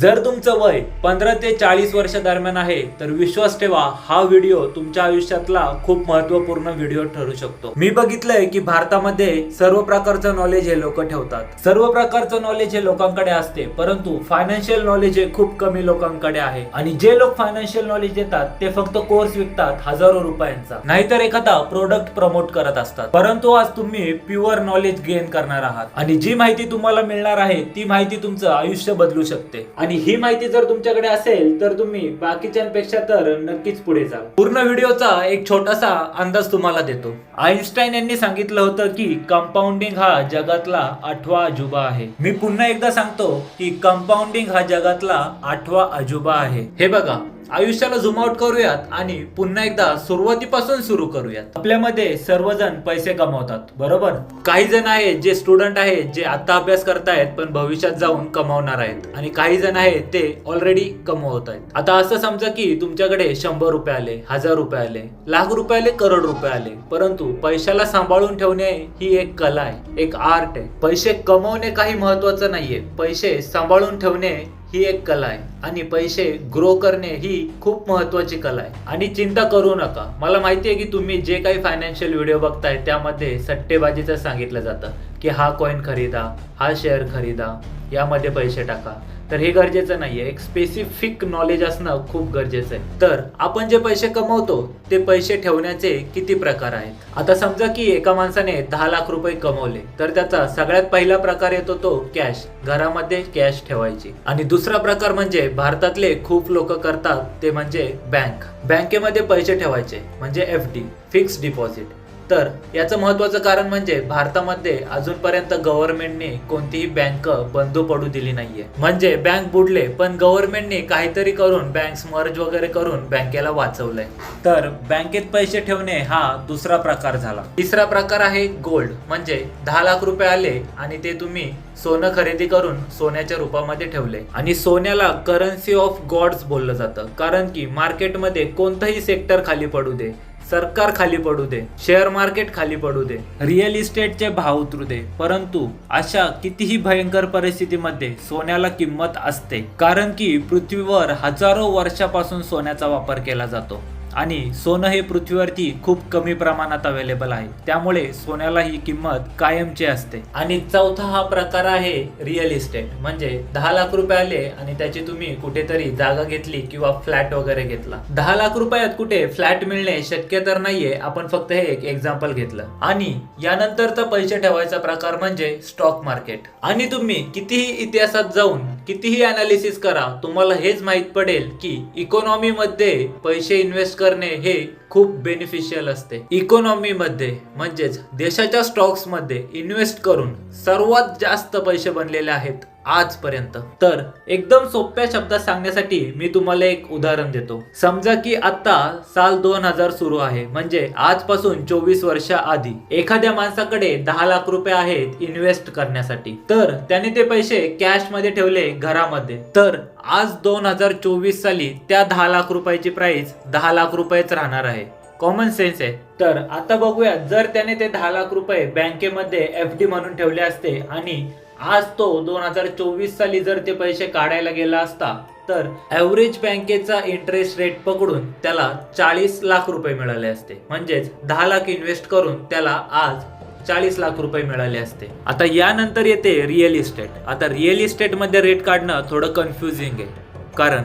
जर तुमचं वय पंधरा ते चाळीस वर्ष दरम्यान आहे तर विश्वास ठेवा हा व्हिडिओ तुमच्या आयुष्यातला खूप महत्त्वपूर्ण व्हिडिओ ठरू शकतो. मी बघितलंय की भारतामध्ये सर्व प्रकारचं नॉलेज हे लोक ठेवतात. सर्व प्रकारचं नॉलेज हे लोकांकडे असते परंतु फायनान्शियल नॉलेज हे खूप कमी लोकांकडे आहे. आणि जे लोक फायनान्शियल नॉलेज देतात ते फक्त कोर्स विकतात हजारो रुपयांचा. नाहीतर एखादा प्रोडक्ट प्रमोट करत असतात. परंतु आज तुम्ही प्युअर नॉलेज गेन करणार आहात. आणि जी माहिती तुम्हाला मिळणार आहे ती माहिती तुमचं आयुष्य बदलू शकते. आणि ही माहिती जर तुमच्याकडे असेल तर तुम्ही बाकीच्यांपेक्षा तर नक्कीच पुढे जाल पूर्ण व्हिडिओचा एक छोटासा अंदाज तुम्हाला देतो. आईन्स्टाईन यांनी सांगितलं होतं की कंपाऊंडिंग हा जगातला आठवा अजुबा आहे. मी पुन्हा एकदा सांगतो की कंपाऊंडिंग हा जगातला आठवा अजुबा आहे. हे बघा आयुष्याला झुमआउट करूयात आणि पुन्हा एकदा सुरुवातीपासून सुरू करूयात. आपल्यामध्ये सर्वजण पैसे कमवतात बरोबर? काही जण आहेत जे स्टुडंट आहेत जे आता अभ्यास करतायत पण भविष्यात जाऊन कमावणार आहेत. आणि काही जण आहेत ते ऑलरेडी कमवत आहेत आता असं समजा की तुमच्याकडे शंभर रुपये आले हजार रुपये आले लाख रुपये आले करोड रुपये आले. परंतु पैशाला सांभाळून ठेवणे ही एक कला आहे एक आर्ट आहे. पैसे कमवणे काही महत्वाचं नाहीये. पैसे सांभाळून ठेवणे ही एक कला आहे. आणि पैसे ग्रो करणे ही खूप महत्वाची कला आहे. आणि चिंता करू नका. मला माहिती आहे की तुम्ही जे काही फायनान्शियल व्हिडिओ बघताय त्यामध्ये सट्टेबाजीचं सांगितलं जातं की हा कॉईन खरीदा हा शेअर खरीदा यामध्ये पैसे टाका. तर हे गरजेचं नाहीये. एक स्पेसिफिक नॉलेज असणं खूप गरजेचं आहे. तर आपण जे पैसे कमवतो ते पैसे ठेवण्याचे किती प्रकार आहेत? आता समजा की एका माणसाने दहा लाख रुपये कमवले तर त्याचा सगळ्यात पहिला प्रकार येतो तो कॅश घरामध्ये कॅश ठेवायची. आणि दुसरा प्रकार म्हणजे भारतातले खूप लोक करतात ते म्हणजे बँक बँकेमध्ये पैसे ठेवायचे म्हणजे एफ डी फिक्स डिपॉझिट तर याचं महत्वाचं कारण म्हणजे भारतामध्ये अजूनपर्यंत गव्हर्नमेंटने कोणतीही बँक बंद पडू दिली नाहीये. म्हणजे बँक बुडले पण गव्हर्नमेंटने काहीतरी करून बँक मर्ज वगैरे करून बँकेला वाचवलंय. तर बँकेत पैसे ठेवणे हा दुसरा प्रकार झाला. तिसरा प्रकार आहे गोल्ड म्हणजे दहा लाख रुपये आले आणि ते तुम्ही सोनं खरेदी करून सोन्याच्या रूपामध्ये ठेवले. आणि सोन्याला करन्सी ऑफ गॉड्स बोललं जातं. कारण की मार्केटमध्ये कोणतंही सेक्टर खाली पडू दे. सरकार खाली पडू दे शेअर मार्केट खाली पडू दे रिअल इस्टेटचे भाव उतरू दे. परंतु अशा कितीही भयंकर परिस्थितीमध्ये सोन्याला किंमत असते कारण की पृथ्वीवर हजारो वर्षापासून सोन्याचा वापर केला जातो. आणि सोनं हे पृथ्वीवरती खूप कमी प्रमाणात अवेलेबल आहे. त्यामुळे सोन्याला ही किंमत कायमची असते. आणि चौथा हा प्रकार आहे रिअल इस्टेट म्हणजे दहा लाख रुपये आले आणि त्याची तुम्ही कुठेतरी जागा घेतली किंवा फ्लॅट वगैरे घेतला. दहा लाख रुपयात कुठे फ्लॅट मिळणे शक्य तर नाहीये. आपण फक्त हे एक एक्झाम्पल घेतलं. आणि यानंतरचा पैसे ठेवायचा प्रकार म्हणजे स्टॉक मार्केट आणि तुम्ही कितीही इतिहासात जाऊन कितीही अनालिसिस करा तुम्हाला हेच माहीत पडेल की इकॉनॉमी मध्ये पैसे इन्व्हेस्ट करणे हे खूप बेनिफिशियल असते. इकॉनॉमी मध्ये म्हणजेच देशाच्या स्टॉक्समध्ये इन्व्हेस्ट करून सर्वात जास्त पैसे बनलेले आहेत आजपर्यंत. तर एकदम सोप्या शब्दात सांगण्यासाठी मी तुम्हाला एक उदाहरण देतो. समजा की आता साल दोन हजार सुरू आहे. म्हणजे आजपासून चोवीस वर्ष आधी एखाद्या माणसाकडे दहा लाख रुपये आहेत इन्व्हेस्ट करण्यासाठी. तर त्याने ते पैसे कॅशमध्ये ठेवले घरामध्ये. तर आज दोन हजार चोवीस साली त्या दहा लाख रुपयाची प्राइस दहा लाख रुपयेच राहणार आहे. कॉमन सेन्स आहे. तर आता बघूया जर त्याने ते दहा लाख रुपये बँकेमध्ये एफ डी म्हणून ठेवले असते आणि आज तो दोन हजार चोवीस साली जर ते पैसे काढायला गेला असता तर ॲव्हरेज बँकेचा इंटरेस्ट रेट पकडून त्याला चाळीस लाख रुपये मिळाले असते. म्हणजेच दहा लाख इन्व्हेस्ट करून त्याला आज चाळीस लाख रुपये मिळाले असते. आता यानंतर येते रिअल इस्टेट आता रिअल इस्टेटमध्ये रेट काढणं थोडं कन्फ्युजिंग आहे. कारण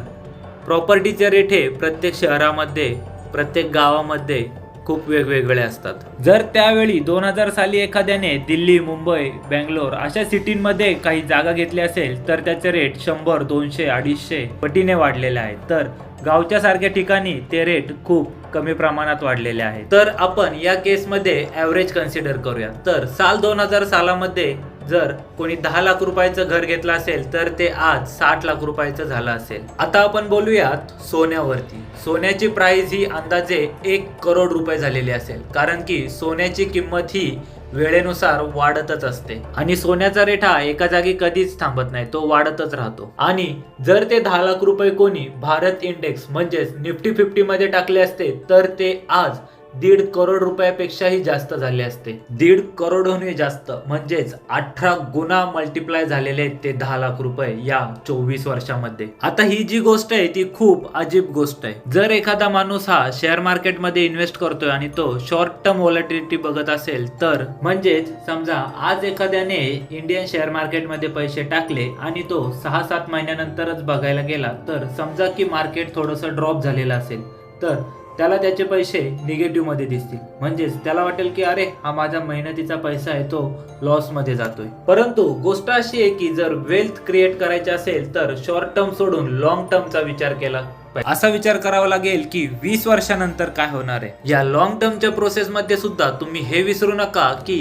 प्रॉपर्टीचे रेट हे प्रत्येक शहरामध्ये प्रत्येक गावामध्ये खूप वेगवेगळे असतात. जर त्यावेळी दोन हजार साली एखाद्याने दिल्ली मुंबई बेंगलोर अशा सिटींमध्ये काही जागा घेतली असेल तर त्याचे रेट शंभर दोनशे अडीचशे पटीने वाढलेले आहेत. तर गावच्या सारख्या ठिकाणी ते रेट खूप कमी प्रमाणात वाढलेले आहेत. तर आपण या केसमध्ये ॲव्हरेज कन्सिडर करूया. तर साल दोन हजार सालामध्ये जर कोणी दहा लाख रुपयाचं घर घेतलं असेल तर ते आज साठ लाख रुपयाचं झालं असेल. आता आपण बोलूयात सोन्यावरती. सोन्याची प्राइस ही अंदाजे एक करोड रुपये झालेली असेल. कारण की सोन्याची किंमत ही वेळेनुसार वाढतच असते. आणि सोन्याचा रेट हा एका जागी कधीच थांबत नाही तो वाढतच राहतो. आणि जर ते दहा लाख रुपये कोणी भारत इंडेक्स म्हणजेच निफ्टी फिफ्टी मध्ये टाकले असते तर ते आज दीड करोड रुपयापेक्षाही जास्त झाले असते. दीड करोडहूनही जास्त म्हणजेच अठरा गुणा मल्टिप्लाय झालेले आहेत ते दहा लाख रुपये या चोवीस वर्षामध्ये. आता ही जी गोष्ट आहे ती खूप अजीब गोष्ट आहे. जर एखादा माणूस हा शेअर मार्केटमध्ये इन्व्हेस्ट करतोय आणि तो शॉर्ट टर्म वॉलिटिलिटी बघत असेल तर म्हणजेच समजा आज एखाद्याने इंडियन शेअर मार्केटमध्ये पैसे टाकले आणि तो सहा सात महिन्यानंतरच बघायला गेला तर समजा की मार्केट थोडंसं ड्रॉप झालेलं असेल तर त्याला त्याचे पैसे निगेटिव्हमध्ये दिसतील. म्हणजेच त्याला वाटेल की अरे हा माझा मेहनतीचा पैसा आहे तो लॉसमध्ये जातोय. परंतु गोष्ट अशी आहे की जर वेल्थ क्रिएट करायची असेल तर शॉर्ट टर्म सोडून लॉंग टर्मचा विचार केला असा विचार करावा लागेल की वीस वर्षानंतर काय होणार आहे? या लॉंग टर्मच्या प्रोसेस मध्ये सुद्धा तुम्ही हे विसरू नका की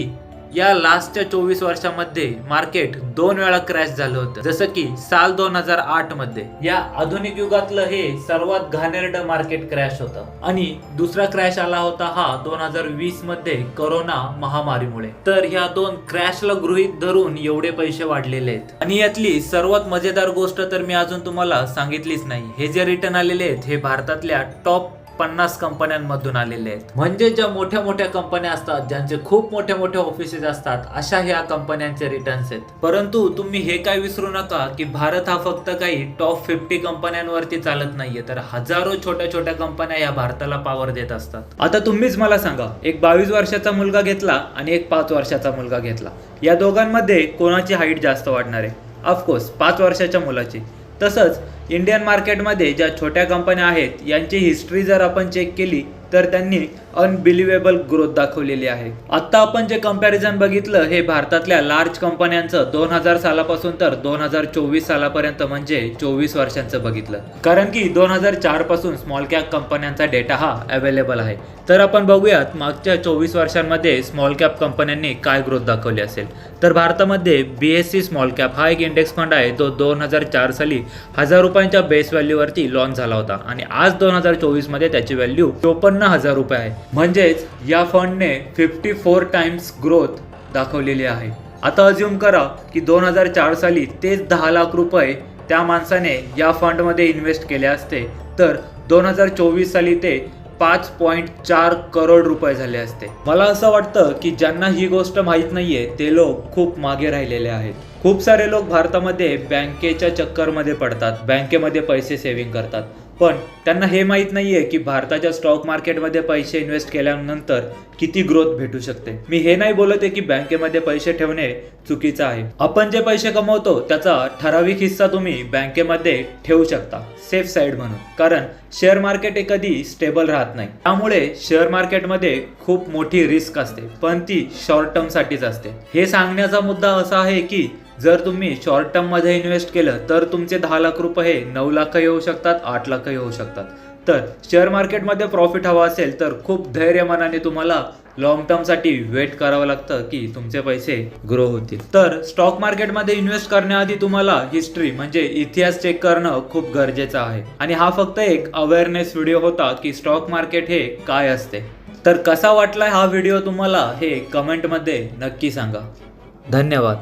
या लास्टच्या चोवीस वर्षामध्ये मार्केट दोन वेळा क्रॅश झालं होतं. जसं की साल दोन हजार आठमध्ये. या आधुनिक युगातलं हे सर्वात घाणेरड मार्केट क्रॅश होतं. आणि दुसरा क्रॅश आला होता हा दोन हजार वीसमध्ये करोना महामारीमुळे. तर ह्या दोन क्रॅशला गृहीत धरून एवढे पैसे वाढलेले आहेत. आणि यातली सर्वात मजेदार गोष्ट तर मी अजून तुम्हाला सांगितलीच नाही. हे जे रिटर्न आलेले आहेत हे भारतातल्या टॉप पन्नास कंपन्यांमधून आलेले आहेत. म्हणजे ज्या मोठ्या मोठ्या कंपन्या असतात ज्यांचे खूप मोठे मोठे ऑफिसेस असतात अशा ह्या कंपन्यांचे रिटर्न्स आहेत. परंतु तुम्ही हे काय विसरू नका की भारत हा फक्त काही टॉप फिफ्टी कंपन्यांवरती चालत नाहीये तर हजारो छोट्या छोट्या कंपन्या या भारताला पॉवर देत असतात. आता तुम्हीच मला सांगा एक बावीस वर्षाचा मुलगा घेतला आणि एक पाच वर्षाचा मुलगा घेतला. या दोघांमध्ये कोणाची हाईट जास्त वाढणार आहे? ऑफकोर्स पाच वर्षाच्या मुलाची. तसंच इंडियन मार्केटमध्ये ज्या छोट्या कंपन्या आहेत यांची हिस्ट्री जर आपण चेक केली तर त्यांनी अनबिलिव्हेबल ग्रोथ दाखवलेली आहे. आता आपण जे कंपॅरिझन बघितलं हे भारतातल्या लार्ज कंपन्यांचं दोन हजार सालापासून तर दोन हजार चोवीस सालापर्यंत म्हणजे चोवीस वर्षांचं बघितलं. कारण की दोन हजार चारपासून स्मॉल कॅप कंपन्यांचा डेटा हा अवेलेबल आहे. तर आपण बघूयात मागच्या चोवीस वर्षांमध्ये स्मॉल कॅप कंपन्यांनी काय ग्रोथ दाखवली असेल. तर भारतामध्ये B S C small cap हा एक इंडेक्स फंड आहे तो दोन हजार चार साली हजार रुपयांच्या बेस व्हॅल्यूवरती लॉन्च झाला होता. आणि आज दोन हजार चोवीसमध्ये त्याची व्हॅल्यू चोपन्न हजार रुपये आहे. म्हणजेच या फंडने फिफ्टी फोर टाइम्स ग्रोथ दाखवलेली आहे. आता अज्युम करा की दोन हजार चार साली तेच दहा लाख रुपये त्या माणसाने या फंडमध्ये इन्व्हेस्ट केले असते. तर दोन हजार चोवीस साली ते पाच पॉईंट चार करोड रुपये झाले असते. मला असं वाटतं की ज्यांना ही गोष्ट माहीत नाहीये ते लोक खूप मागे राहिलेले आहेत. खूप सारे लोक भारतामध्ये बँकेच्या चक्करमध्ये पडतात. बँकेमध्ये पैसे सेव्हिंग करतात. पण त्यांना हे माहीत नाहीये की भारताच्या स्टॉक मार्केटमध्ये पैसे इन्व्हेस्ट केल्यानंतर किती ग्रोथ भेटू शकते. मी हे नाही बोलत आहे की बँकेमध्ये पैसे ठेवणे चुकीचं आहे. आपण जे पैसे कमवतो त्याचा ठराविक हिस्सा तुम्ही बँकेमध्ये ठेवू शकता. सेफ साईड म्हणून. कारण शेअर मार्केट हे कधी स्टेबल राहत नाही. त्यामुळे शेअर मार्केटमध्ये खूप मोठी रिस्क असते. पण ती शॉर्ट टर्म साठीच असते. हे सांगण्याचा मुद्दा असा आहे की जर तुम्ही शॉर्ट टर्ममध्ये इन्व्हेस्ट केलं तर तुमचे दहा लाख रुपये हे नऊ लाख येऊ शकतात आठ लाख येऊ शकतात. तर शेअर मार्केटमध्ये प्रॉफिट हवा असेल तर खूप धैर्य मनाने तुम्हाला लॉंग टर्मसाठी वेट करावं लागतं की तुमचे पैसे ग्रो होतील. तर स्टॉक मार्केटमध्ये इन्व्हेस्ट करण्याआधी तुम्हाला हिस्ट्री म्हणजे इतिहास चेक करणं खूप गरजेचं आहे. आणि हा फक्त एक अवेअरनेस व्हिडिओ होता की स्टॉक मार्केट हे काय असते. तर कसा वाटलाय हा व्हिडिओ तुम्हाला हे कमेंटमध्ये नक्की सांगा. धन्यवाद.